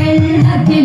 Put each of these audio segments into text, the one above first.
വെള്ളത്തിൽ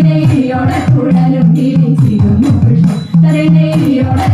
തരണേ ഇയോടെ കുഴലും കിളിച്ചിരുന്നു തരണേ ഇയോടെ